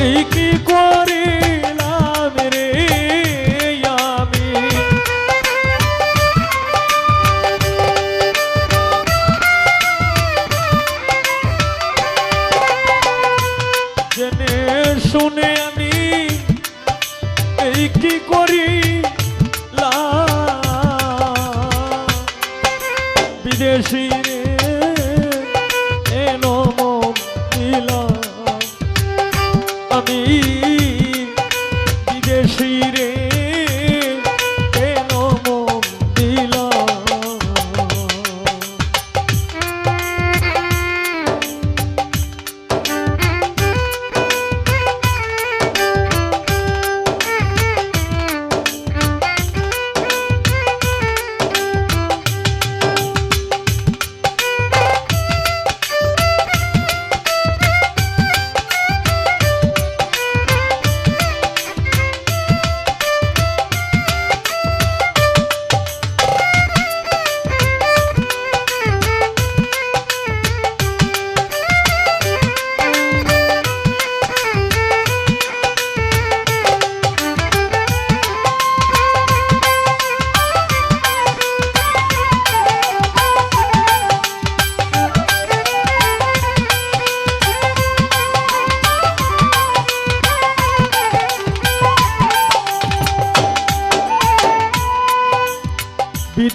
এই কি করে আমি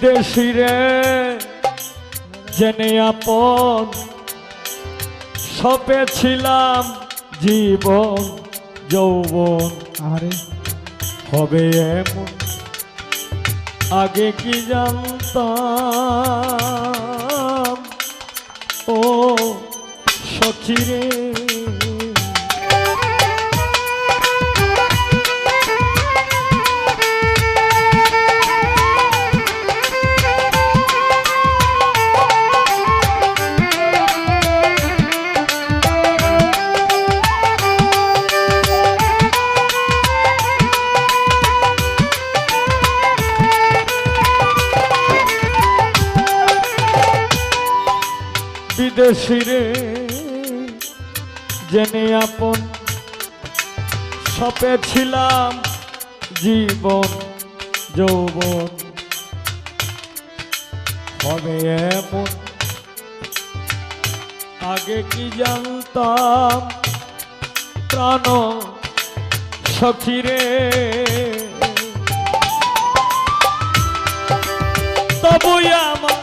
দেশিরে রে জেনে আপন। সপে ছিলাম জীবন যৌবন। আরে হবে এমন আগে কি জানতাম? ও সখিরে বিদেশি রে, জেনে আপন সপে ছিলাম জীবন, যৌবন। হবে এমন, আগে কি জানতাম প্রাণ সখী রে। আমার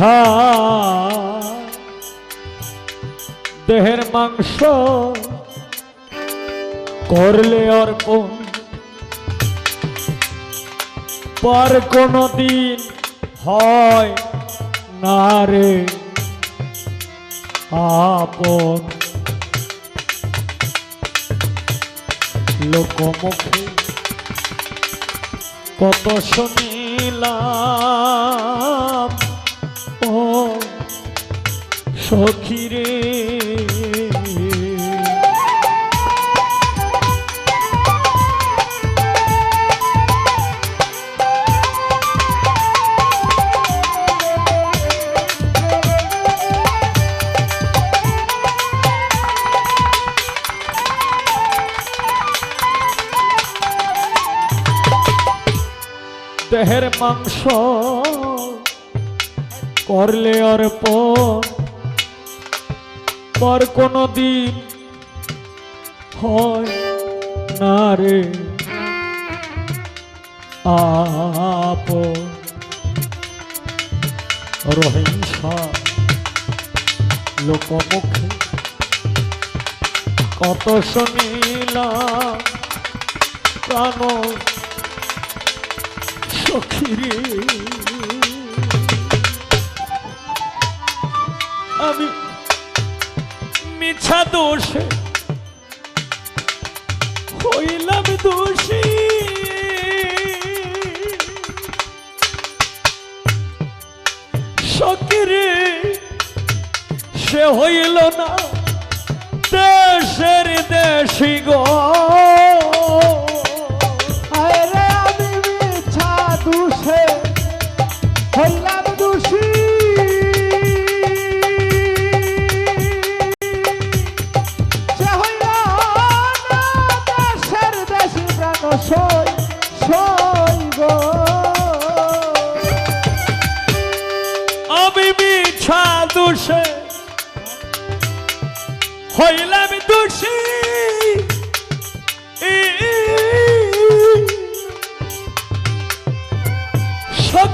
হা দেহের মাংস করলে অর্পণ। পর কোনো দিন হয় না রে আপন। লোকমুখে কত শুনিলাম। সখিরে। দেহের মাংস করলে অর্পণ পর কোনো দিন হয় না রে। আপ রহিংসা লোকমুখে কত শুনিলাম প্রাণ সখিরে। মিছা দোষে। হইলাম দোষী। সকিরে সে হইল না। দেশের দেশি গো।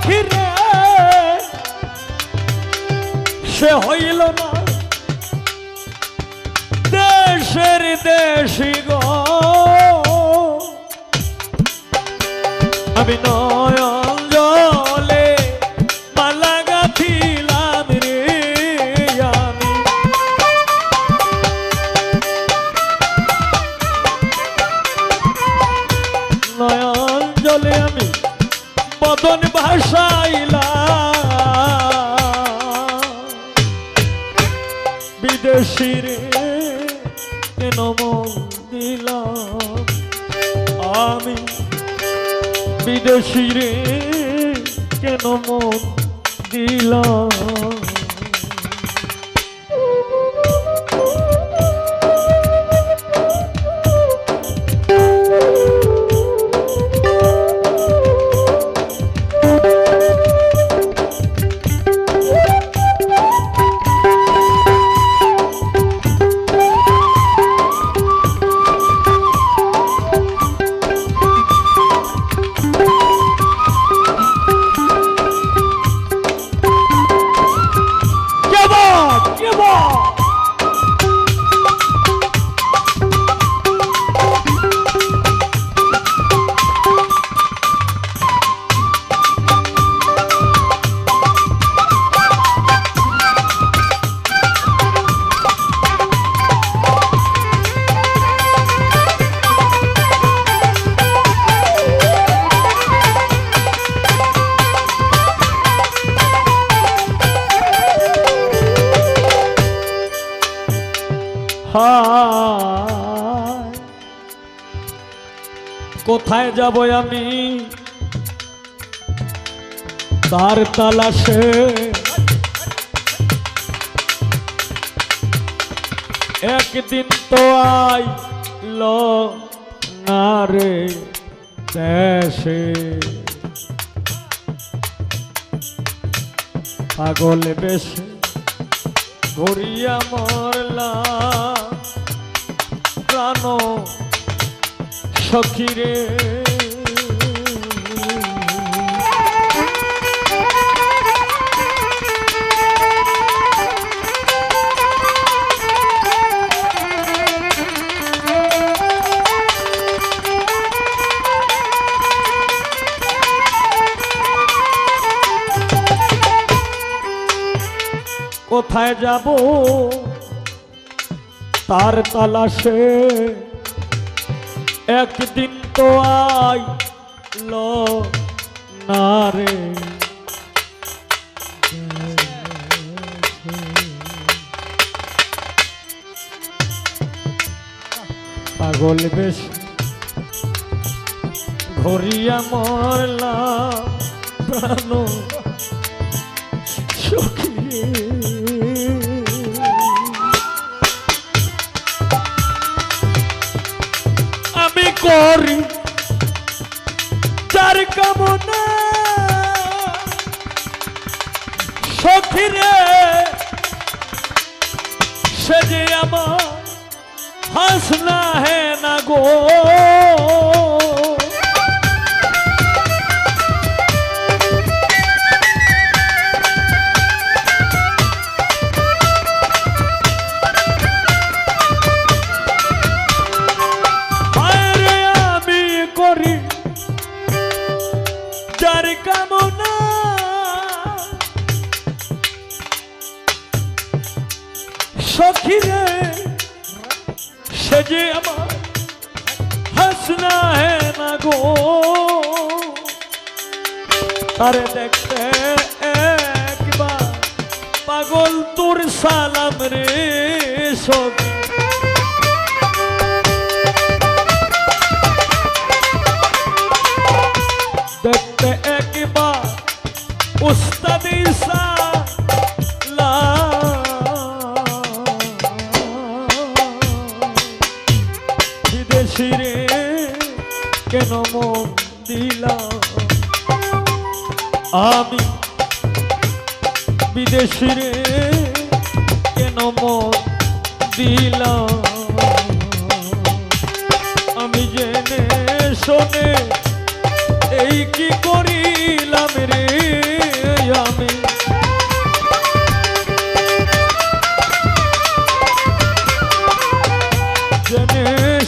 সখিরে সে হইল না। দেশের দেশি গো। আমি নয়ন জলে মালা গাথিলাম রে আমি। নয়ন জলে আমি বদন ভাষাইলা বিদেশির কেন মন দিলাম আমি বিদেশি কেন মন দিলাম কোথায় যাব আমি? তার তালাশে। একদিন তো আইল না দেশে। পাগল বেশে ঘুরিয়া মরলা প্রাণ সখিরে কোথায় যাব? তার তালাশে একদিন তো আইল না রে। পাগল বেশ ঘরিয়া মরলা প্রাণ পাগল তোর সালাম রে সখী বিদেশি রে, কেন মন আমি জেনে শোনে, এই কি করিলাম রে আমি? জেনে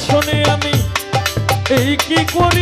শোনে আমি, এই কি করি